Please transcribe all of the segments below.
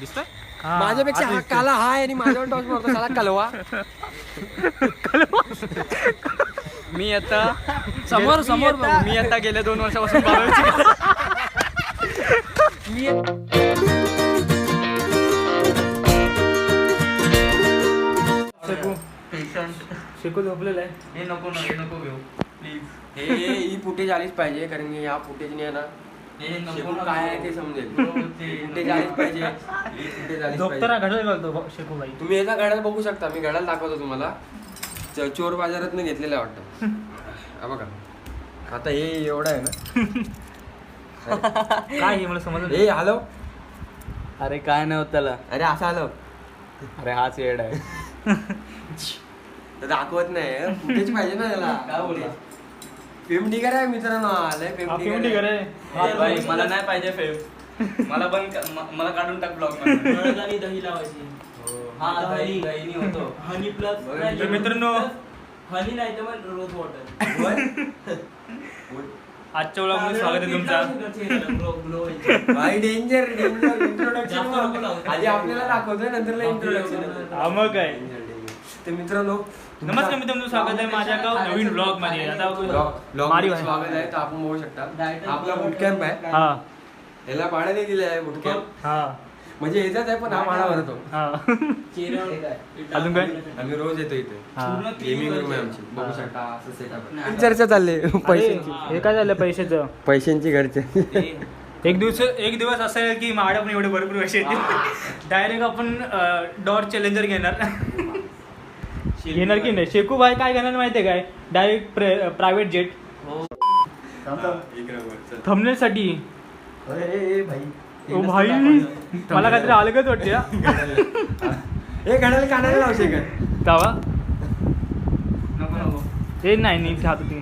दिसतोय? माझ्यापेक्षा हा काला हा आहे आणि माझ्यावर टॉस मारतो साला कलवा. मी आता समोर- मी समोर मी आता गेल्या दोन वर्षापासून बारावीची शिकू. झोपलेला आहे. हे नको ना हे नको घेऊ. प्लीज हे ही फुटेज आलीच पाहिजे कारण की या फुटेजने ना काय आहे. ते समजेल. पाहिजे. झोपताना घालतो शिकू तुम्ही याचा घड्याळ बघू शकता. मी घड्याळ दाखवतो तुम्हाला. च- चोर बाजारात घेतलेलं आहे वाटतं. हा बघा. आता हे एवढं आहे ना. काय हे मला समजलं नाही. हे हॅलो. अरे काय नाही होत त्याला. अरे असं आलो अरे हाच येड आहे. दाखवत नाही फुटेज पाहिजे ना त्याला. काय बोलला? फिल्म टिकर आहे मित्रांनो. लय हा. आहे. ए बाई, मला नाही पाहिजे फेम. मला पण क- म- मला काढून टाक ब्लॉग आणि दही लावायची. हा. दही. दहीनी होतो. हनी प्लस बरं, तर मित्रांनो हनी नाही तर मग रोज वॉटर आजच्या व्लॉगमध्ये स्वागत आहे तुमचा. भाई डेंजर डेंजर इंट्रोडक्शन जास्त नको लावू. आधी आपल्याला दाखवतोय नंतर इंट्रोडक्शन हा, मग काय? तर मित्रांनो नमस्कार मित्रांनो स्वागत आहे माझ्या एका नवीन ब्लॉगमध्ये. आता ब्लॉग मारी. स्वागत आहे तर आपण बघू शकता. आपला बुटकॅम्प आहे. हा. याला भाड्याने दिलं आहे बुटकॅम्प हा. म्हणजे याचाच आहे पण हा भाडा भरतो. हा. अजून काय? आम्ही रोज येतो इथे. हा. गेमिंग रूम आहे आमची. बघू शकता असं सेटअप. चर्चा चालली अरे, हे काय झालं पैशाचं? पैशांची घरचे. एक दिवस एक दिवस असं आहे की माझ्या पण एवढे भरपूर पैसे येतील डायरेक्ट आपण डॉर चॅलेंजर घेणार. घेणार की नाही? शेकू भाई काय घेणार माहितीये काय? डायरेक्ट प्रायव्हेट जेट थंबनेल साठी ओ भाई मला काहीतरी अलगच वाटते हा. घड्याला कानाला लावशे का नको हे नाही नीट हात होती.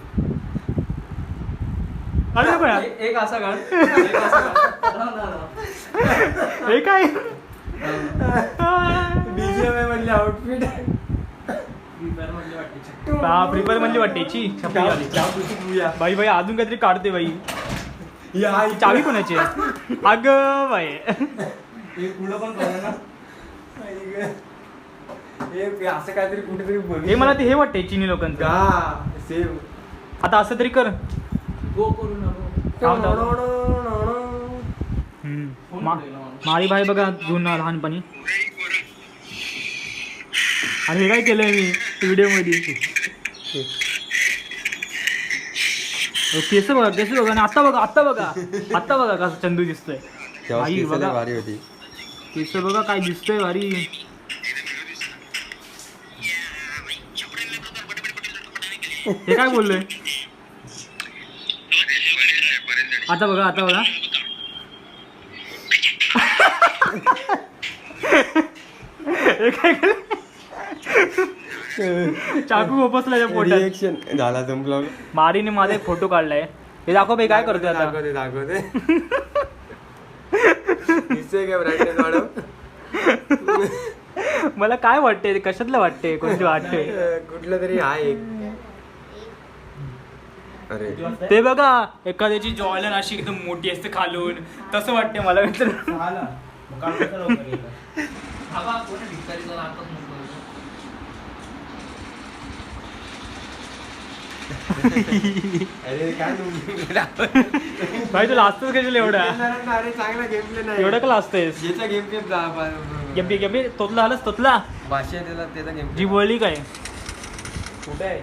अरे. ए- एक असा काढ. हे काय? बीजीएम मधले आउटफिट हा प्रिपेअर म्हणजे वाटायची बाई बाई अजून काहीतरी काढते बाई. चावी कोणाची आहे? अगं बाई. हे हे असं काहीतरी कुठेतरी. हे मला ते हे वाटते चीनी लोकांचं. सेम आता असं तरी कर. गो करू माळी बाई बघा जुना लहानपणी. आणि हे काय केलंय मी? व्हिडिओमध्ये ओ, केस बघा केस बघा आणि आता बघा आता बघा आता बघा कसं चंदू दिसतोय. आई बघा. भारी होती. केस बघा काय दिसतोय भारी. हे काय बोललोय? आता बघा आता बघा. हे काय केलं? चाकू खोपसला त्या पोटात. रिएक्शन झाला संपला. मारीने माझा एक फोटो काढलाय. हे दाखव भाई काय करतोय आता? दाखवते दाखवते. दिसतोय का ब्राईटनेस वाढव? मला काय वाटते कशातलं वाटते कोणती वाटते कुठलं तरी आहे एक. अरे. ते बघा एखाद्याची जॉयलन अशी एकदम मोठी असते खालून. तसं वाटते मला मित्र. अरे काय भाई तुला असतंच कशाला एवढा. अरे चांगला गेम प्ले नाही. एवढं का असतेस ज्याचा गेम प्ले गेपी गेपी तोतला आलास तोतला. भाषा त्याला त्याचा गेम जी बोलली काय? कुठे आहे?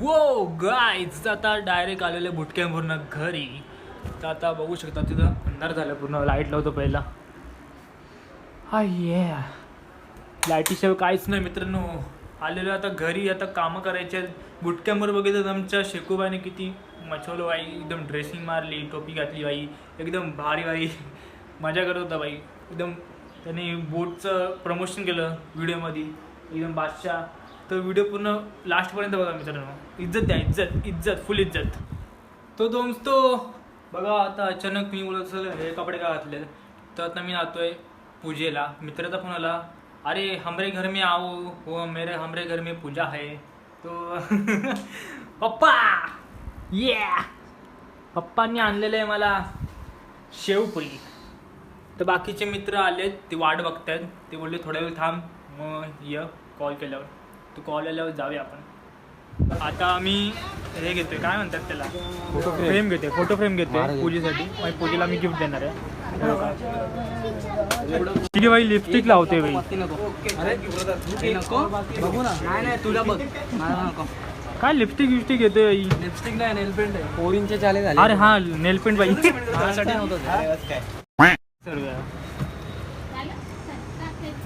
वो गाईज आता डायरेक्ट आलेले बुटक्यावरनं घरी. तर आता बघू शकता तिथं अंधार झालं पूर्ण लाइट लावतो पहिला. हा ये लाईटीशिवाय काहीच नाही मित्रांनो. आलेलो आता घरी आता कामं करायचे गुटक्यावर बघितलं तर आमच्या शेकूबाईने किती मचवलं बाई एकदम ड्रेसिंग मारली टोपी घातली बाई. एकदम भारी बाई. मजा करत होता बाई. एकदम त्याने बोटचं प्रमोशन केलं व्हिडिओमध्ये एकदम बादशाह. तर व्हिडिओ पूर्ण लास्टपर्यंत बघा मित्रांनो. इज्जत द्या इज्जत इज्जत फुल इज्जत. तो दोस्तो बघा आता अचानक मी बोलत असेल हे कपडे का घातले तर आता मी जातोय पूजेला. मित्राचा फोन आला. अरे हमरे घर में आओ वो मेरे हमरे घर में पूजा है। तो पप्पा! ये पप्पांनी आणलेलं आहे मला शेवपुरी तर बाकीचे मित्र आले ते वाट बघतायत. ते बोलले थोड्या वेळ थांब मग ये कॉल केल्यावर. तू कॉल आल्यावर जाऊया आपण. आता आम्ही हे घेतोय काय म्हणतात त्याला? फोटो फ्रेम घेते फोटो फ्रेम घेते. पूजेसाठी. मग पूजेला मी गिफ्ट देणार आहे. ठीक आहे बाई लिपस्टिक लावते बाई बघू ना नाही नाही तुला बघ मला नको काय लिपस्टिक विपस्टिक येते बाई लिपस्टिक नाही नेल पेंट आहे पोरींचे चाले झाले अरे हा नेल पेंट बाई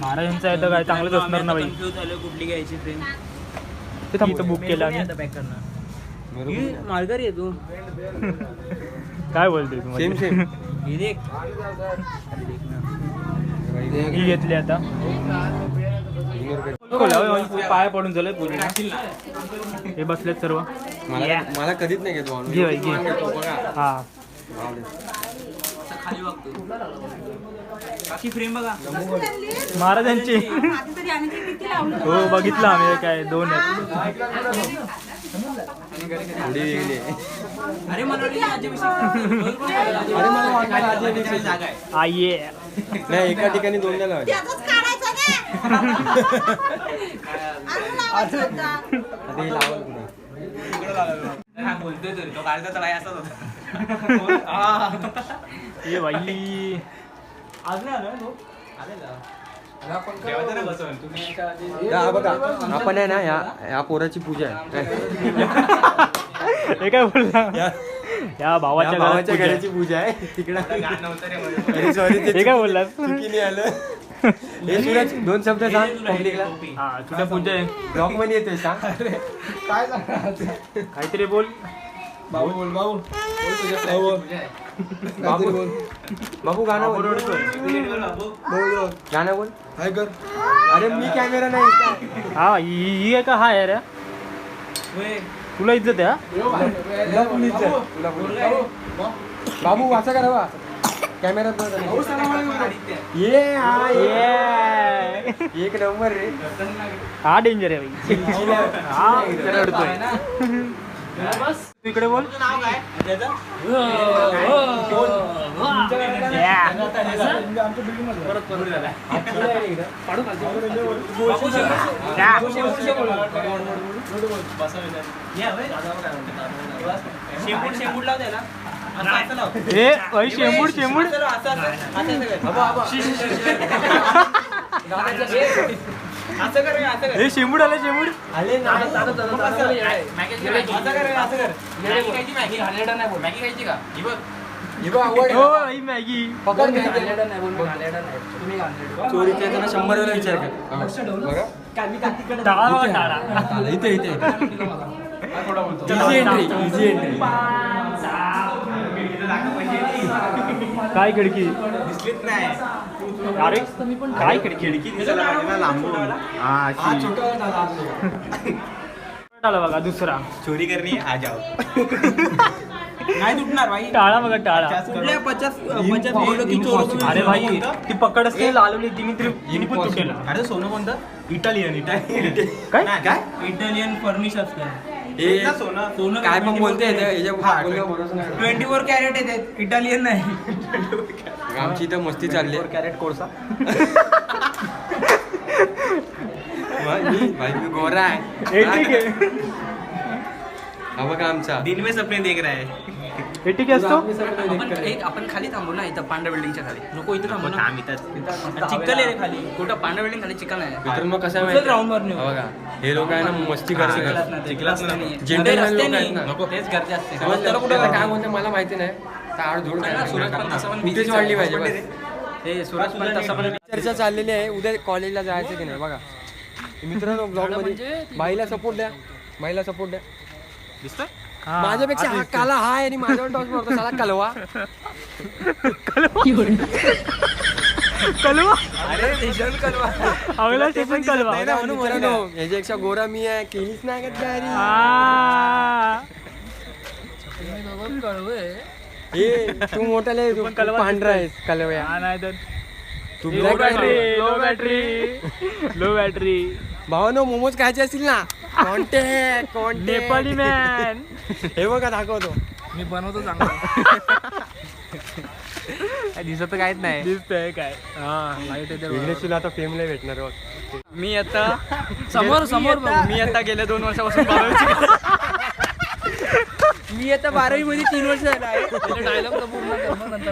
महाराजांचं आहे तर काय चांगलंच असणार ना बाई कुठली घ्यायची फ्रेम ते इथं बुक केलं आम्ही. पॅक करणार मार्गारी आहे तू. काय बोलते तू सेम? सेम हे घेतली आता. पाय पडून झालं पूजेला हे बसलेत सर्व. मला मला कधीच नाही घेतो घे बाई, हा. महाराजांची. हो बघितलं आम्ही काय दोन आहेत. थोडी नाही एका ठिकाणी दोनदा लावायचे. त्याचाच काढायचा ना. अजून लावायचा होता. आता हे लावाल कुठे हा बोलतोय तरी. तो काढता तर असाच होता. ये बाई. या बघा आपण आहे ना या या पोराची पूजा आहे. हे काय बोलला? या. या भावाच्या भावाच्या पूजा आहे. घराची पूजा आहे. तिकडे. सॉरी हे काय बोललास चुकीने आलं. हे सूरज दोन शब्द सांग पब्लिकला हा तुझ्या पूजा आहे. ब्लॉकमध्ये येतोय सांग. काहीतरी बोल. बाबू बोल बाबू. बाबू. बोल. बाबू गाणं बोल. बोल गाणं बोल. हाय कर. अरे मी कॅमेरा नाही हा ही ही आहे का हा आहे हा? तुला इज्जत. इज्जत. बाबू असं करा बा. कॅमेरात ये हा ये. एक नंबर रे. हा डेंजर आहे बाई हा इकडे बोल. शेंबूड शेंबूड. असं कर. असं कर. हे शेंबूड आलं शेंबूड. आले ना असं कर असं कर. मॅगी खायची मॅगी हॅलेडा नाही मॅगी खायची का? ही बघ. हे बघ आवड हो ही मॅगी. नाही बोल नाही. तुम्ही याच्यानं शंभर वेळा विचार कर. बघा. टाळा बघा. टाळा आलं, इथे इथे इझी एंट्री इझी एंट्री काय खिडकी? दिसलीच नाही. अरे काय खिडकी? हा छोटा आला बघा दुसरा. चोरी करनी आ जाओ नाही तुटणार भाई. टाळा बघा टाळा. कुठल्या पचास पचास किलो की चोर अरे भाई ती पकड असते लालवली तिने तरी तिने पण तुटेल. अरे सोनं कोणतं? इटालियन इटालियन काय? काय? इटालियन फर्निश असतं हे सोनं. सोनं काय पण बोलते याच्या बोलण्यावर भरोसा नाही. ट्वेंटी फोर कॅरेट येते इटालियन नाही. आमची इथं मस्ती चालली आहे. कॅरेट कोळसा? मग मी भाई मी गोरा आहे. हे ठीक आहे. बघा आमचा. दिन में सपने देख रहा हे. ठीक असतो? आपण एक आपण खाली थांबू ना इथं पांढऱ्या बिल्डिंगच्या खाली. नको इथं थांबू ना. काम इथं. चिक्कल आहे खाली. कुठं पांढऱ्या बिल्डिंग खाली चिकन आहे? मित्रांनो कसं आहे ground वर. हा बघा हे लोक आहे ना मस्ती हा, करते. चिखलात नाही. Gentleman लोक रस्त्याने. आहेत ना. नको. तेच गरजे असते? रस्त्याला कुठं काय बोलते मला माहिती नाही. ताड पण कुठेच वाढली पाहिजे. ते सुरज पण तसं पण चर्चा चाललेली आहे. उद्या कॉलेजला जायचं की नाही? बघा. मित्रांनो ब्लॉगमध्ये बाईला सपोर्ट द्या. बाईला सपोर्ट द्या. दिसतोय? हा, माझ्यापेक्षा हा. काला हा आहे आणि माझ्यावर टॉस मारतो साला कलवा. कलवा? अरे कलवा. कलवा. नाही ना, म्हणून मित्रांनो याच्यापेक्षा गोरा मी आहे केलीच नाही का गाडी आ. ए तू आहे, तू कलवा पांढरा आहेस कलव्या. हा, नाही तर. तू लो black बॅटरी आहे. लो बॅटरी लो बॅटरी भावानो मोमोज खायचे असतील ना? कॉन्टॅक्ट कॉन्टॅक्ट नेपाळी मॅन हे बघा दाखवतो. मी बनवतो चांगलं. दिसत काहीच नाही. दिसतंय काय? हा लाइट येते. तुला आता फेमला भेटणार बघ. मी आता समोर समोर. मी आता गेल्या दोन वर्षापासून मी आता बारावी मध्ये तीन वर्ष झालं आहे.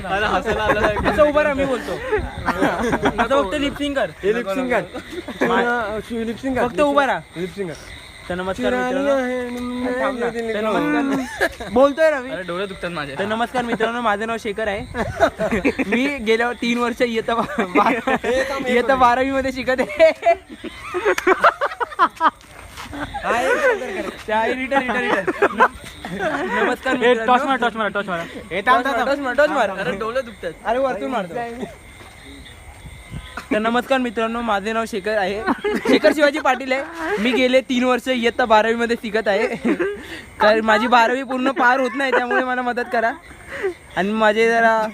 मला हसायला आलं नाही. असं उभा राहा मी बोलतो. आता फक्त लिपसिंग कर. लिपसिंग कर. लिपसिंग फक्त उभा राहा. लिपसिंग तर नमस्कार मित्रांनो. थांब ना. तर नमस्कार. बोलतोय अरे डोळे दुखतात माझे. तर नमस्कार मित्रांनो माझं नाव शेखर आहे. मी गेल्या तीन वर्ष इयत्ता बा- बा- इयत्ता बारावी मध्ये शिकत आहे. त्या नमस्कार ए, टॉस मित्रांनो. मार टॉस मार टॉस मार. टॉस मार, टॉस मार, टॉस मार. अरे डोळे दुखतात. अरे वरतून मारतो. तर नमस्कार मित्रांनो माझे नाव शेखर आहे. शेखर शिवाजी पाटील आहे. मी गेले तीन वर्ष इयत्ता बारावी मध्ये शिकत आहे. तर माझी बारावी पूर्ण पार होत नाही त्यामुळे मला मदत करा. आणि माझे जरा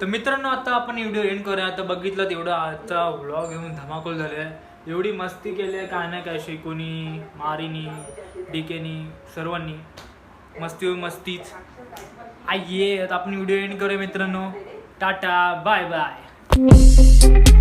तर मित्रांनो आता आपण व्हिडिओ एंड करूया. आता बघितलं तेवढं आजचा व्लॉग घेऊन धमाकूल झाले एवढी मस्ती केली आहे काय नाही काय शिकूनी मारीनी डिकेनी सर्वांनी. मस्ती मस्तीच. आई ये आपण व्हिडिओ एंड करूया मित्रांनो. Tata bye bye